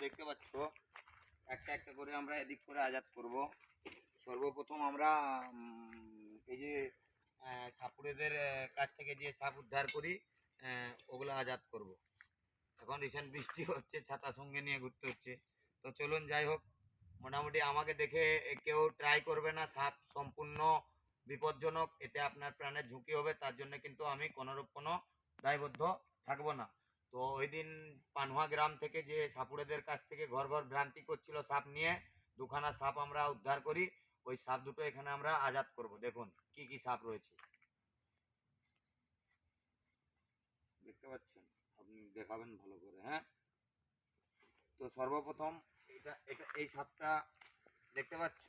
দেখতে পাচ্ছ একটা একটা করে আমরা এদিক করে আজাদ করব। সর্বপ্রথম আমরা এই যে আহ, সাপুড়েদের কাছ থেকে যে সাপ উদ্ধার করি ওগুলো আজাদ করব। এখন রিসেন্ট বৃষ্টি হচ্ছে ছাতা সঙ্গে নিয়ে ঘুরতে হচ্ছে। তো চলুন যাই হোক মোটামুটি আমাকে দেখে কেউ ট্রাই করবে না সাপ সম্পূর্ণ বিপজ্জনক এতে আপনার প্রাণের ঝুঁকি হবে তার জন্য কিন্তু আমি কোনোরূপ কোনো দায়বদ্ধ থাকব না। তো ওই দিন পানহুয়া গ্রাম থেকে যে সাপুড়েদের কাছ থেকে ঘর ঘর ভ্রান্তি করছিল সাপ নিয়ে, দুখানা সাপ আমরা উদ্ধার করি, ওই সাপ দুটো এখানে আমরা আজাদ করব। দেখুন, কি কি সাপ রয়েছে। দেখতে পাচ্ছেন? আপনি দেখাবেন ভালো করে হ্যাঁ? তো সর্বপ্রথম এটা এটা, এই সাপটা দেখতে পাচ্ছ?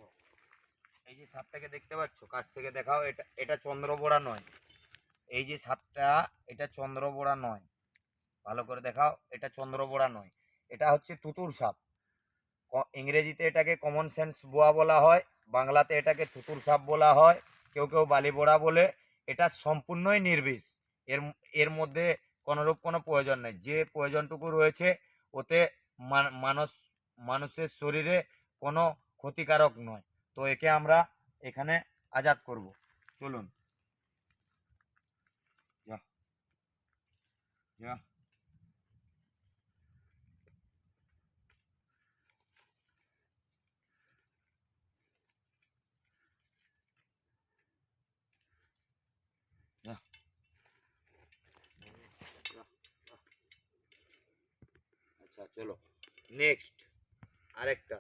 এই যে সাপটাকে দেখতে পাচ্ছ? কাছ থেকে দেখাও, এটা এটা চন্দ্রবোড়া নয়। এই যে সাপটা, এটা চন্দ্রবোড়া নয়। ভালো করে দেখাও, এটা চন্দ্রবোড়া নয়, এটা হচ্ছে তুতুর সাপ ইংরেজিতে এটাকে কমন সেন্স বোয়া বলা হয়, বাংলাতে এটাকে তুতুর সাপ বলা হয়, কেউ কেউ বালিবোড়া বলে, এটা সম্পূর্ণই নির্বিষ, এর এর মধ্যে কোনোরূপ কোনো প্রয়োজন নেই, যে প্রয়োজনটুকু রয়েছে, ওতে মান- মানুষ, মানুষের শরীরে কোনো ক্ষতিকারক নয়, তো একে আমরা এখানে আজাদ করব, চলুন যা যা। চলো। নেক্সট আরেকটা।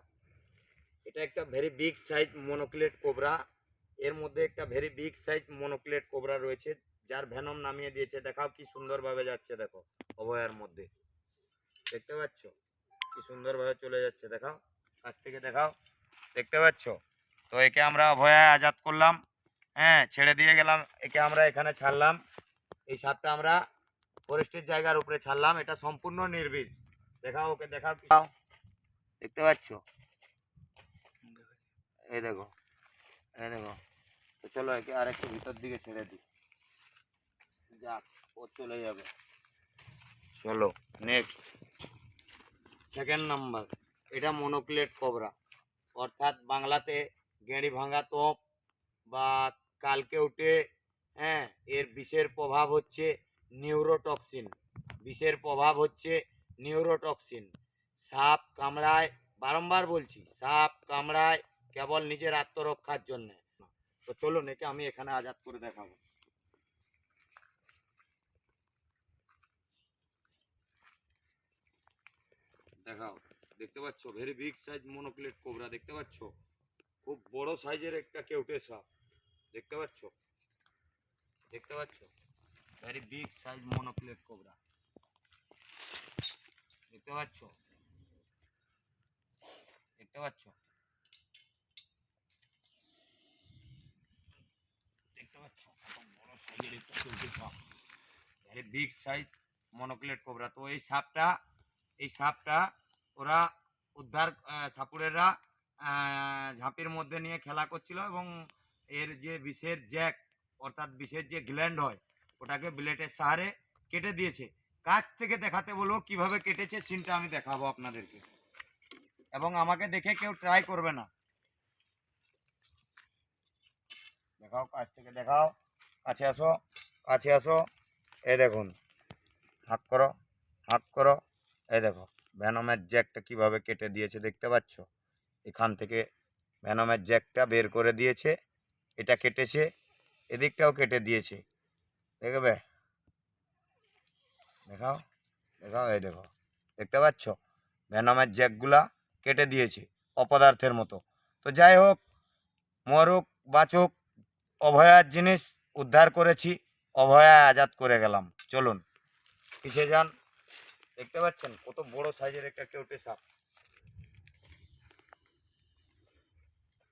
এটা একটা very big size monocled cobra এর মধ্যে একটা very big size monocled cobra রয়েছে, যার ভ্যানম নামিয়ে দিয়েছে। দেখাও কি সুন্দরভাবে যাচ্ছে, দেখো, অভয়ার মধ্যে। দেখতে পাচ্ছ? কি সুন্দরভাবে চলে যাচ্ছে, দেখাও। কাছ থেকে দেখাও। দেখতে পাচ্ছ? তো একে আমরা অভয়ায় আজাদ করলাম। হ্যাঁ ছেড়ে দিয়ে গেলাম। একে আমরা এখানে ছাড়লাম। এই সাপটা আমরা ফরেস্টের জায়গার উপরে ছাড়লাম। এটা সম্পূর্ণ নির্বিষ। দেখাও, ওকে দেখাও। দেখতে পাচ্ছ? এই দেখো এই দেখো। তো চলো একে আর একটু ভিতর দিকে ছেড়ে দিই। যাক, ও চলে যাবে। চলো নেক্সট সেকেন্ড নাম্বার এটা মনোক্লেট কোবরা অর্থাৎ বাংলাতে গেঁড়ি ভাঙা তোপ বা কালকে উঠে হ্যাঁ এর বিষের প্রভাব হচ্ছে নিউরোটক্সিন বিষের প্রভাব হচ্ছে নিউরোটক্সিন। সাপ কামড়ায় বারংবার বলছি, সাপ কামড়ায় কেবল নিজের আত্মরক্ষার জন্য। তো চলুন, একে আমি এখানে আজাদ করে দেখাবো। দেখাও, দেখতে পাচ্ছ? Very big size monocled cobra দেখতে পাচ্ছ? খুব বড় সাইজের একটা কেউটে সাপ। দেখতে পাচ্ছ? দেখতে পাচ্ছ? Very big size monocled cobra দেখতে পাচ্ছ? দেখতে পাচ্ছ? দেখতে পাচ্ছ? বড় সাইজের একটা কেউটে সাপ বিগ সাইজ মনোক্লেট কোবরা তো এই সাপটা এই সাপটা ওরা উদ্ধার সাপুরেরা ঝাঁপির মধ্যে নিয়ে খেলা করছিল এবং এর যে বিষের জ্যাক অর্থাৎ বিষের যে গ্ল্যান্ড হয়, ওটাকে ব্লেডের সাহারে কেটে দিয়েছে। কাছ থেকে দেখাতে বলব কীভাবে কেটেছে সিনটা আমি দেখাবো আপনাদেরকে। এবং আমাকে দেখে কেউ ট্রাই করবে না। দেখাও, কাছ থেকে দেখাও। কাছে আসো কাছে আসো। এই দেখুন, হাত করো হাত করো। এই দেখো ভ্যানমের জ্যাকটা কীভাবে কেটে দিয়েছে দেখতে পাচ্ছ? এখান থেকে ভ্যানমের জ্যাকটা বের করে দিয়েছে। এটা কেটেছে, এদিকটাও কেটে দিয়েছে। দেখবে? দেখাও দেখাও, এই দেখো। দেখতে পাচ্ছ? ভ্যানমের জ্যাকগুলা কেটে দিয়েছে অপদার্থের মতো। তো যাই হোক, মরুক, বাচুক, অভয়ার জিনিস উদ্ধার করেছি, অভয়া আজাদ করে গেলাম। চলুন কিসে যান। দেখতে পাচ্ছেন? কত বড় সাইজের একটা কেউটে সাপ।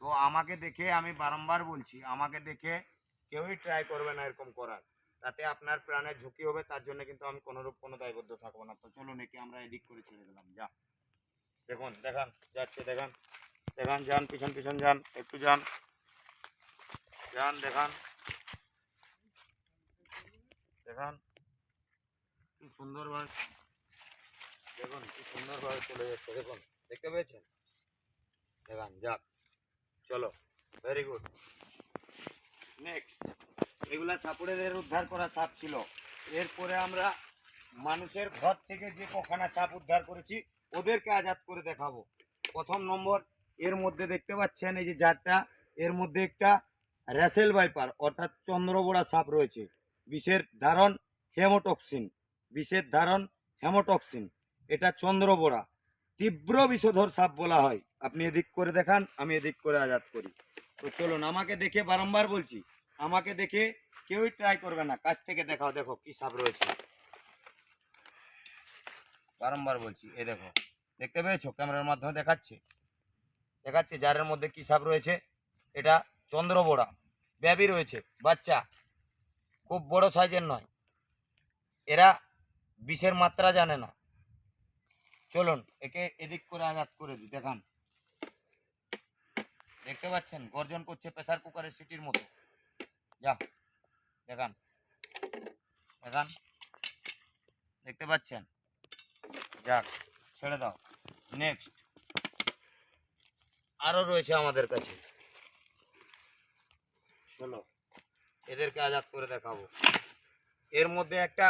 তো আমাকে দেখে আমি বারংবার বলছি, আমাকে দেখে কেউই ট্রাই করবে না এরকম করার। তাতে আপনার প্রাণের ঝুঁকি হবে, তার জন্য কিন্তু আমি কোনোরূপ কোনো দায়বদ্ধ থাকব না। তো চলুন, একে আমরা এদিক করে ছেড়ে দিলাম। যা। দেখুন, দেখান, যাচ্ছে, দেখান। দেখান, যান, পিছন পিছন যান, একটু যান। যান, দেখান। দেখান। কি সুন্দরভাবে দেখুন, কি সুন্দরভাবে চলে যাচ্ছে, দেখুন। দেখতে পেয়েছেন? দেখান, যাক। চলো ভেরি গুড নেক্সট এগুলা সাপুরেদের উদ্ধার করা সাপ ছিল। এরপরে আমরা মানুষের ঘর থেকে যে কখানা সাপ উদ্ধার করেছি, ওদেরকে আজাদ করে দেখাবো। প্রথম নম্বর, এর মধ্যে দেখতে পাচ্ছেন এই যে জারটা, এর মধ্যে একটা র্যাসেল বাইপার অর্থাৎ চন্দ্রবোড়া সাপ রয়েছে। বিষের ধারণ হেমোটক্সিন, বিষের ধারণ হেমোটক্সিন, এটা চন্দ্রবোড়া। তীব্র বিষধর সাপ বলা হয়। আপনি এদিক করে দেখান, আমি এদিক করে আজাদ করি। তো চলুন, আমাকে দেখে বারংবার বলছি আমাকে দেখে কেউই ট্রাই করবে না। কাছ থেকে দেখাও, দেখো কি সাপ রয়েছে। বারংবার বলছি এ দেখো, দেখতে পেয়েছ? ক্যামেরার মাধ্যমে দেখাচ্ছে। দেখাচ্ছে জারের মধ্যে কি সাপ রয়েছে? এটা চন্দ্রবোড়া। ব্যাবি রয়েছে, বাচ্চা। খুব বড় সাইজের নয়। এরা বিষের মাত্রা জানে না। চলুন, একে এদিক করে আঘাত করে দিই, দেখান। দেখতে পাচ্ছেন, গর্জন করছে প্রেসার কুকারের সিটির মতো। যা দেখান। দেখান। দেখতে পাচ্ছেন? যাক ছেড়ে দাও। নেক্সট আরও রয়েছে আমাদের কাছে। চলো এদেরকে আজাদ করে দেখাবো। এর মধ্যে একটা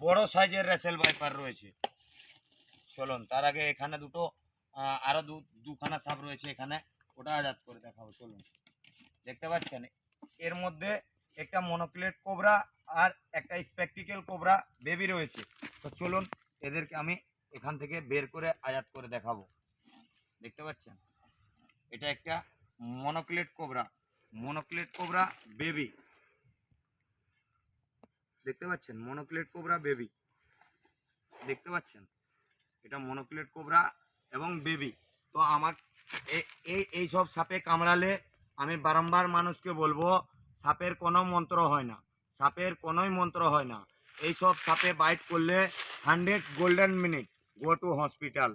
বড় সাইজের রেসেল ভাইপার রয়েছে। চলুন তার আগে এখানে দুটো আহ, আরও দু দুখানা সাপ রয়েছে এখানে। ওটা আজাদ করে দেখাবো চলুন। দেখতে পাচ্ছেন? এর মধ্যে একটা মনোক্লেট কোবরা আর একটা স্পেকটিক্যাল কোবরা বেবি রয়েছে। তো চলুন এদেরকে আমি এখান থেকে বের করে আজাদ করে দেখাবো। দেখতে পাচ্ছেন? এটা একটা monocled cobra monocled cobra baby দেখতে পাচ্ছেন? মনোক্লেট কোবরা বেবি দেখতে পাচ্ছেন? এটা মনোক্লেট কোবরা এবং বেবি তো আমার এই এই সব সাপে কামড়ালে আমি বারংবার মানুষকে বলব সাপের কোনো মন্ত্র হয় না। সাপের কোনোই মন্ত্র হয় না। এই সব সাপে বাইট করলে hundred golden minute go to hospital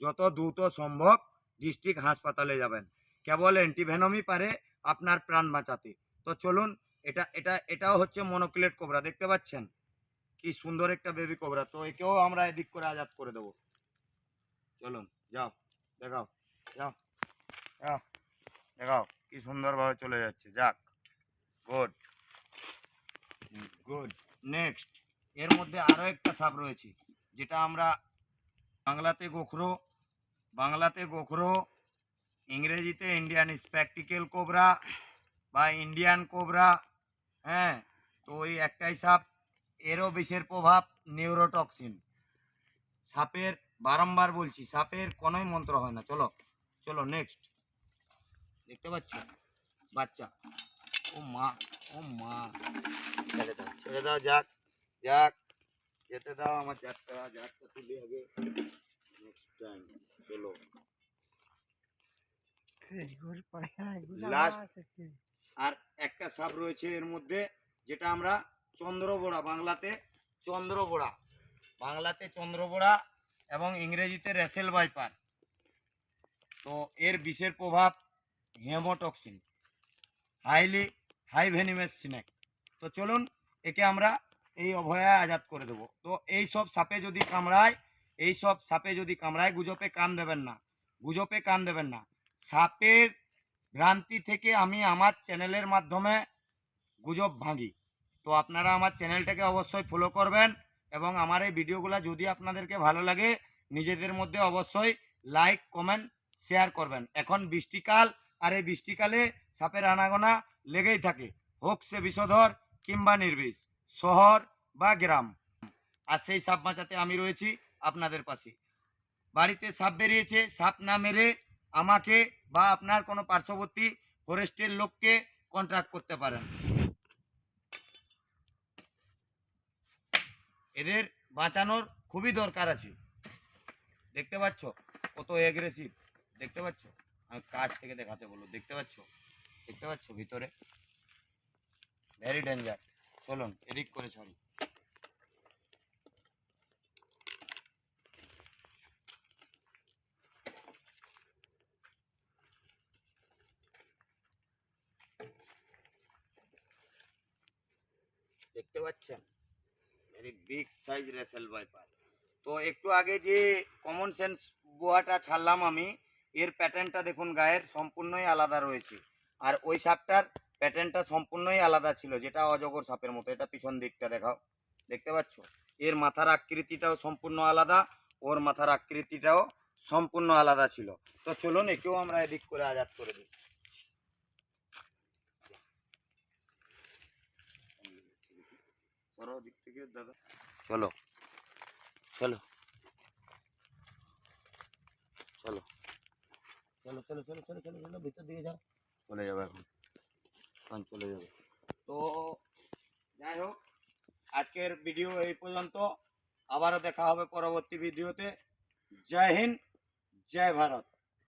যত দ্রুত সম্ভব ডিস্ট্রিক্ট হাসপাতালে যাবেন। কেবল অ্যান্টিভেনমই পারে আপনার প্রাণ বাঁচাতে। তো চলুন, এটা এটা, এটাও হচ্ছে মনোক্লেট কোবরা দেখতে পাচ্ছেন? কি সুন্দর একটা বেবি কোবরা তো একেও আমরা এদিক করে আজাদ করে দেবো। চলুন, যাও, দেখাও, যাও যাও, দেখাও, কি সুন্দরভাবে চলে যাচ্ছে, যাক। গুড গুড নেক্সট এর মধ্যে আরও একটা সাপ রয়েছে, যেটা আমরা বাংলাতে গোখরো বাংলাতে গোখরো, ইংরেজিতে ইন্ডিয়ান স্প্যাকটিক্যাল কোবরা বা ইন্ডিয়ান কোবরা হ্যাঁ? তো ওই একটাই সাপ এরও বিষের প্রভাব নিউরোটক্সিন সাপের বারংবার বলছি, সাপের কোনোই মন্ত্র হয় না। চলো চলো নেক্সট দেখতে পাচ্ছ? বাচ্চা। ও মা ও মা ছেড়ে দাও ছেড়ে দাও যাক যাক। যেতে দাও আমার যাকটা যাকটা তুলি হবে নেক্সট টাইম চলো। আর একটা সাপ রয়েছে এর মধ্যে যেটা আমরা চন্দ্রবোড়া বাংলাতে চন্দ্রবোড়া। বাংলাতে চন্দ্রবোড়া এবং ইংরেজিতে রেসেল ভাইপার। তো এর বিষের প্রভাব hemotoxin. Highly high venomous snake. তো চলুন, একে আমরা এই অভয়ায় আজাদ করে দেবো। তো এই সব সাপে যদি কামড়ায়, এই সব সাপে যদি কামড়ায়, গুজবে কান দেবেন না। গুজবে কান দেবেন না। সাপের ভ্রান্তি থেকে আমি আমার চ্যানেলের মাধ্যমে গুজব ভাঙি। তো আপনারা আমার চ্যানেলটাকে অবশ্যই ফলো করবেন এবং আমার এই ভিডিওগুলো যদি আপনাদেরকে ভালো লাগে, নিজেদের মধ্যে অবশ্যই লাইক কমেন্ট শেয়ার করবেন। এখন বৃষ্টিকাল, আর এই বৃষ্টিকালে সাপের আনাগোনা লেগেই থাকে। হোক সে বিষধর কিংবা নির্বিষ, শহর বা গ্রাম। আর সেই সাপ বাঁচাতে আমি রয়েছি আপনাদের পাশে। বাড়িতে সাপ বেরিয়েছে, সাপ না মেরে আমাকে বা আপনার কোনো পার্শ্ববর্তী ফরেস্টের লোককে কন্ট্রাক্ট করতে পারেন। এদের বাঁচানোর খুবই দরকার আছে। দেখতে পাচ্ছ কত এগ্রেসিভ দেখতে পাচ্ছ? আমি কাছ থেকে দেখাতে বলো দেখতে পাচ্ছ? দেখতে পাচ্ছ ভিতরে? ভেরি ডেঞ্জার চলুন, এদিক করে ছাড়ি দেখতে পাচ্ছেন? Very big size Russell viper তো একটু আগে যে কমন সেন্স বোয়াটা ছাড়লাম আমি, এর প্যাটার্নটা দেখুন, গায়ের সম্পূর্ণই আলাদা রয়েছে। আর ওই সাপটার প্যাটার্নটা সম্পূর্ণই আলাদা ছিল যেটা অজগর সাপের মতো। এটা পিছন দিকটা দেখাও। দেখতে পাচ্ছ? এর মাথার আকৃতিটাও সম্পূর্ণ আলাদা ওর মাথার আকৃতিটাও সম্পূর্ণ আলাদা ছিল। তো চলুন একেও আমরা এদিক করে আজাদ করে দিই। সরো দিক থেকে দাদা। চলো। চলো। চলো। চলো চলো চলো চলো চলো চলো ভিতর দিকে যাও। চলে যাবে এখন। এখন চলে যাবে। তো যাই হোক, আজকের ভিডিও এই পর্যন্ত। আবারও দেখা হবে পরবর্তী ভিডিওতে জয় হিন্দ, জয় ভারত।